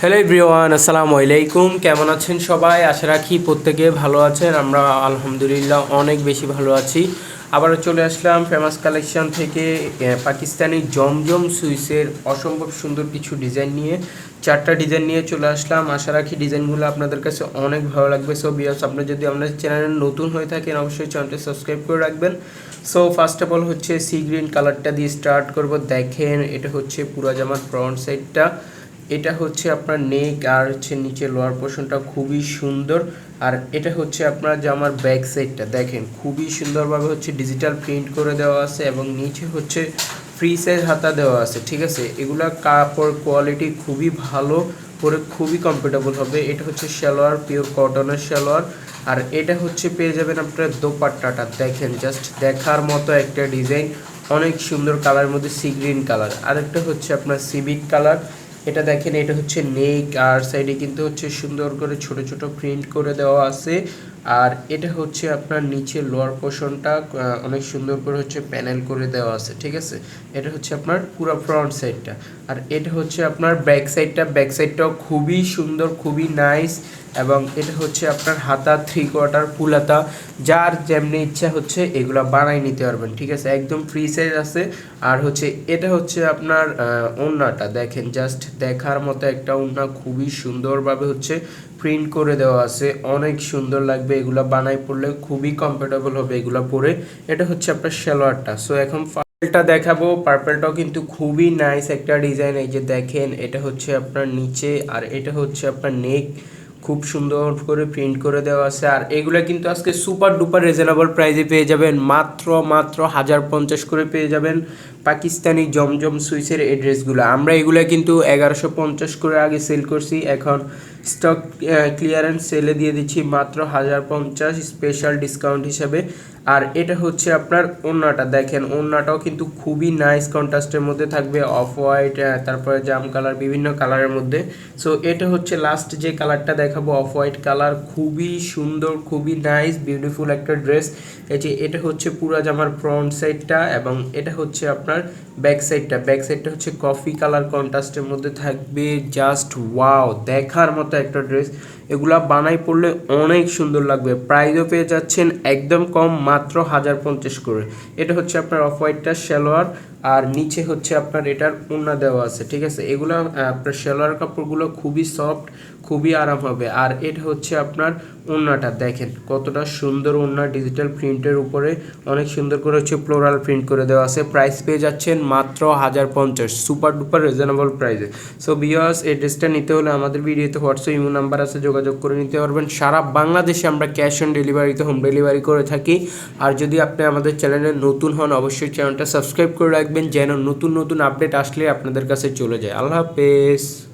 Hello everyone আসসালামু আলাইকুম কেমন আছেন সবাই? আশা রাখি প্রত্যেকে ভালো আছেন। আমরা আলহামদুলিল্লাহ অনেক বেশি ভালো আছি। আবারও চলে আসলাম ফেমাস কালেকশন থেকে পাকিস্তানি জমজম সুইসের অসম্ভব সুন্দর কিছু ডিজাইন নিয়ে, চারটা ডিজাইন নিয়ে চলে আসলাম। আশা রাখি ডিজাইনগুলো আপনাদের কাছে অনেক ভালো লাগবে। সো বিয়াস আপনি যদি আমাদের চ্যানেলে নতুন হয়ে থাকেন, অবশ্যই চ্যানেলটি সাবস্ক্রাইব করে রাখবেন। সো ফার্স্ট অফ অল হচ্ছে সি গ্রিন কালারটা দিয়ে স্টার্ট করব। দেখেন, এটা হচ্ছে পুরা জামার ফ্রন্ট সাইডটা এটা হচ্ছে আপনার নেক আর হচ্ছে নিচে লোয়ার পোর্শনটা খুবই সুন্দর। আর এটা হচ্ছে আপনার জামার ব্যাক সাইডটা দেখেন, খুবই সুন্দরভাবে হচ্ছে ডিজিটাল প্রিন্ট করে দেওয়া আছে এবং নিচে হচ্ছে ফ্রি সাইজ হাতা দেওয়া আছে, ঠিক আছে? এগুলা কাপড় কোয়ালিটি খুবই ভালো পরে খুবই কমফোর্টেবল হবে। এটা হচ্ছে সালোয়ার পিওর কটনের সালোয়ার। আর এটা হচ্ছে পেয়ে যাবেন আপনার দোপাট্টাটা, দেখেন জাস্ট দেখার মতো একটা ডিজাইন অনেক সুন্দর কালারের মধ্যে সি গ্রিন কালার আরেকটা হচ্ছে আপনার সিভিক কালার এটা দেখেন, এটা হচ্ছে নেক, আর সাইডে কিন্তু হচ্ছে সুন্দর করে ছোট ছোট প্রিন্ট করে দেওয়া আছে। আর এটা হচ্ছে আপনার নিচে লোয়ার পোর্শনটা অনেক সুন্দর করে হচ্ছে প্যানেল করে দেওয়া আছে ঠিক আছে? এটা হচ্ছে আপনার পুরো ফ্রন্ট সাইডটা আর এটা হচ্ছে আপনার ব্যাক সাইডটা ব্যাক সাইডটাও খুবই সুন্দর খুবই নাইস এবং এটা হচ্ছে আপনার হাতা থ্রি কোয়ার্টার ফুল হাতা যার যেমনি ইচ্ছা হচ্ছে এগুলো বানাই নিতে পারবেন ঠিক আছে? একদম ফ্রি সাইজ আছে। আর হচ্ছে এটা হচ্ছে আপনার আহ, ওড়নাটা দেখেন জাস্ট দেখার মতো একটা ওড়না খুবই সুন্দরভাবে হচ্ছে প্রিন্ট করে দেওয়া আছে। অনেক সুন্দর লাগবে এগুলো বানাই পড়লে খুবই কমফোর্টেবল হবে এগুলো পরে। এটা হচ্ছে আপনার সালোয়ারটা। সো এখন পার্পেলটা দেখাবো। পার্পেলটাও কিন্তু খুবই নাইস একটা ডিজাইন এই যে দেখেন, এটা হচ্ছে আপনার নিচে আর এটা হচ্ছে আপনার নেক খুব সুন্দর করে প্রিন্ট করে দেওয়া আছে। আর এগুলো কিন্তু আজকে সুপার ডুপার রিজনেবল প্রাইজে পেয়ে যাবেন। মাত্র মাত্র হাজার পঞ্চাশ করে পেয়ে যাবেন পাকিস্তানি জমজম সুইসের এই ড্রেসগুলো আমরা এগুলো কিন্তু এগারোশো পঞ্চাশ করে আগে সেল করছি। এখন স্টক ক্লিয়ারেন্স সেলে দিয়ে দিচ্ছি মাত্র হাজার পঞ্চাশ স্পেশাল ডিসকাউন্ট হিসাবে। আর এটা হচ্ছে আপনার ওড়নাটা। দেখেন, ওড়নাটাও কিন্তু খুবই নাইস কন্ট্রাস্টের মধ্যে থাকবে। অফ হোয়াইট তারপরে জাম কালার বিভিন্ন কালারের মধ্যে। সো এটা হচ্ছে লাস্ট যে কালারটা দেখাবো অফ হোয়াইট কালার খুবই সুন্দর, খুবই নাইস বিউটিফুল একটা ড্রেস এই যে, এটা হচ্ছে পুরা জামার ফ্রন্ট সাইডটা এবং এটা হচ্ছে আপনার ব্যাক সাইডটা ব্যাক সাইডটা হচ্ছে কফি কালার কন্ট্রাস্টের মধ্যে থাকবে। জাস্ট ওয়াও দেখার মতো একটা ড্রেস এগুলা বানাই পড়লে অনেক সুন্দর লাগবে। প্রাইজও পেয়ে যাচ্ছেন একদম কম, মাত্র হাজার পঞ্চাশ করে। এটা হচ্ছে আপনার অফ হোয়াইটটা সালোয়ার, আর নিচে হচ্ছে আপনার এটার উন্না দেওয়া আছে, ঠিক আছে? এগুলো আপনার সালোয়ার কাপড়গুলো খুবই সফট খুবই আরাম হবে। আর এটা হচ্ছে আপনার ওড়নাটা দেখেন কতটা সুন্দর ওড়না ডিজিটাল প্রিন্টের উপরে। অনেক সুন্দর করে হচ্ছে ফ্লোরাল প্রিন্ট করে দেওয়া আছে। প্রাইস পেয়ে যাচ্ছেন মাত্র হাজার পঞ্চাশ। সুপার ডুপার রিজনেবল প্রাইসে সো বিয়াস এই নিতে হলে আমাদের ভিডিওতে হোয়াটসঅ্যাপ ইমো নাম্বার আছে, যোগাযোগ করে নিতে পারবেন। সারা বাংলাদেশে আমরা ক্যাশ অন ডেলিভারিতে হোম ডেলিভারি করে থাকি। আর যদি আপনি আমাদের চ্যানেলে নতুন হন, অবশ্যই চ্যানেলটা সাবস্ক্রাইব করে রাখবেন, যেন নতুন নতুন আপডেট আসলে আপনাদের কাছে চলে যায়। আল্লাহ হাফেজ।